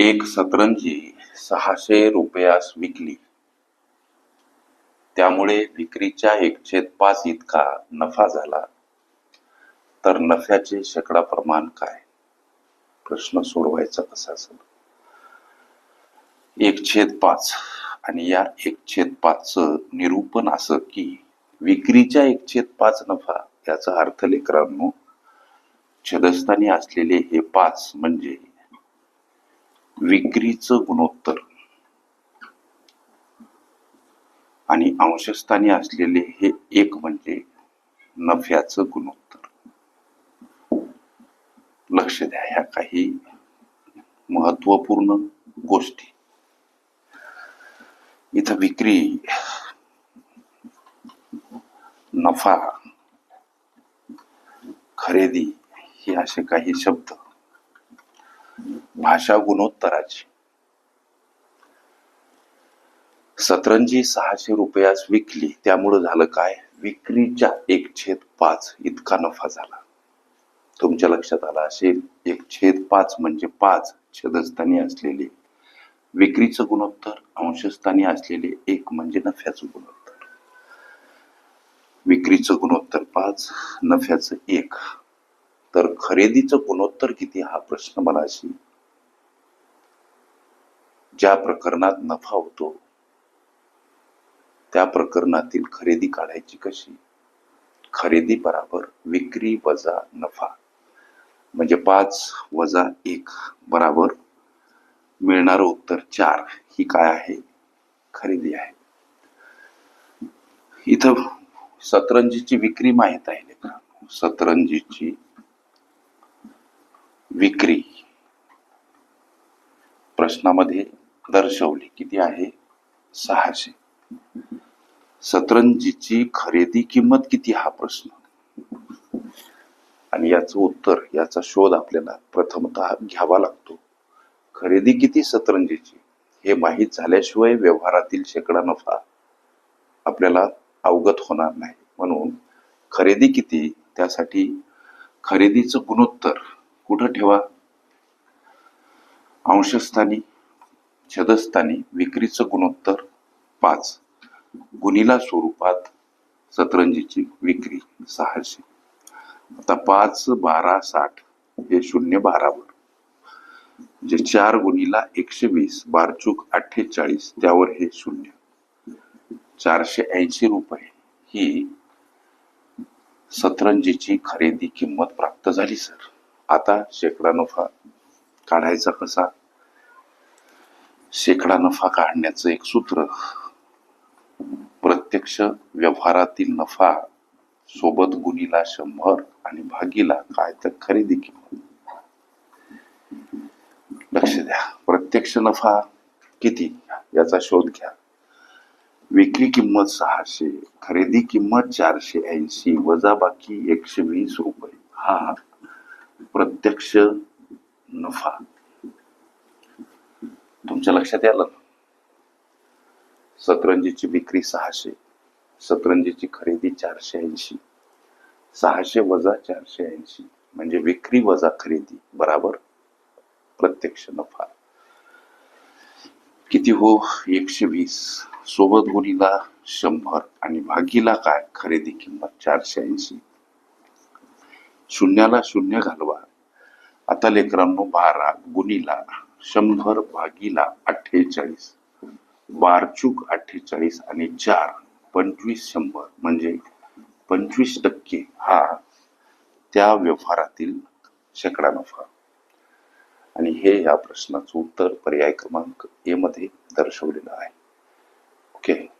एक सतरंजी सहाशे रुपयास विकली. त्यामुळे विक्रीच्या एकशे पाच इतका नफा झाला. तर नफ्याचे शेकडा प्रमाण काय? प्रश्न सोडवायचा कसा असेल? एक छेद पाच आणि या एक छेद पाचचं निरूपण असं की विक्रीच्या एक छेद पाच नफा याचा अर्थ लेकरांनो छेदस्थानी असलेले हे पाच म्हणजे विक्रीचं गुणोत्तर. आणि अंशस्थानी असलेले हे एक म्हणजे नफ्याचं गुणोत्तर. लक्ष द्या ह्या काही महत्त्वपूर्ण गोष्टी. इथं विक्री नफा खरेदी हे असे काही शब्द भाषा गुणोत्तराची. सतरंजी सहाशे रुपयास विकली. त्यामुळं झालं काय? विक्रीच्या एक छेद पाच इतका नफा झाला. तुमच्या लक्षात आला असेल? एक छेद पाच म्हणजे पाच छेदस्थानी असलेले विक्रीचं गुणोत्तर अंशस्थानी असलेले एक म्हणजे नफ्याचं गुणोत्तर. विक्रीचं गुणोत्तर पाच नफ्याचं एक. तर खरेदीचं गुणोत्तर किती हा प्रश्न मला अशी ज्या प्रकरणात नफा होतो त्या प्रकरणातील खरेदी काढायची कशी? खरेदी बराबर विक्री वजा नफा. म्हणजे पाच वजा एक बराबर? मिळणारं उत्तर चार. ही काय आहे? खरेदी आहे. इथं सतरंजीची विक्री माहीत आहे लेकरांनो. सतरंजीची विक्री. प्रश्नामध्ये दर्शवली किती आहे? सहाशे. सतरंजीची खरेदी किंमत किती हा प्रश्न? आणि याचं उत्तर याचा शोध आपल्याला प्रथमतः घ्यावा लागतो. खरेदी किती सतरंजीची? हे माहीत झाल्याशिवाय व्यवहारातील शेकडा नफा आपल्याला अवगत होणार नाही. म्हणून खरेदी किती? त्यासाठी खरेदीचं गुणोत्तर कुठं ठेवा. अंशस्थानी छदस्थानी विक्रीचं गुणोत्तर पाच. गुणीला स्वरूपात सतरंजीची विक्री सहाशे. आता पाच बारा साठ हे शून्य बारावर. जे चार गुणिला एकशे वीस बारचूक अठ्ठेचाळीस त्यावर हे शून्य. चारशे ऐंशी रुपये ही सतरंजीची खरेदी किंमत प्राप्त झाली सर. आता शेकडा नफा काढायचा कसा? शेकडा नफा काढण्याचं एक सूत्र. प्रत्यक्ष व्यवहारातील नफा सोबत गुणीला शंभर आणि भागीला काय तर खरेदी किंमत. लक्ष द्या. प्रत्यक्ष नफा किती? याचा शोध घ्या. विक्री किंमत सहाशे खरेदी किंमत चारशे ऐंशी वजा बाकी एकशे वीस रुपये. हा. प्रत्यक्ष नफा. तुमच्या लक्षात आलं ना? सतरंजीची विक्री सहाशे सतरंजीची खरेदी चारशे ऐंशी सहाशे वजा चारशे ऐंशी म्हणजे विक्री वजा खरेदी बराबर? प्रत्यक्ष नफा. किती हो? एकशे वीस. सोबत गुणीला शंभर आणि भागीला काय? खरेदी किंमत चारशे ऐंशी. शून्याला शून्य घालवा. आता लेकरांनो बारा गुणीला शंभर भागीला अठ्ठेचाळीस. बारचूक अठ्ठेचाळीस आणि चार पंचवीस शंभर. म्हणजे पंचवीस टक्के हा त्या व्यवहारातील शेकडा नफा. आणि हे या प्रश्नाचं उत्तर पर्याय क्रमांक ए मध्ये दर्शवलेलं आहे. ओके?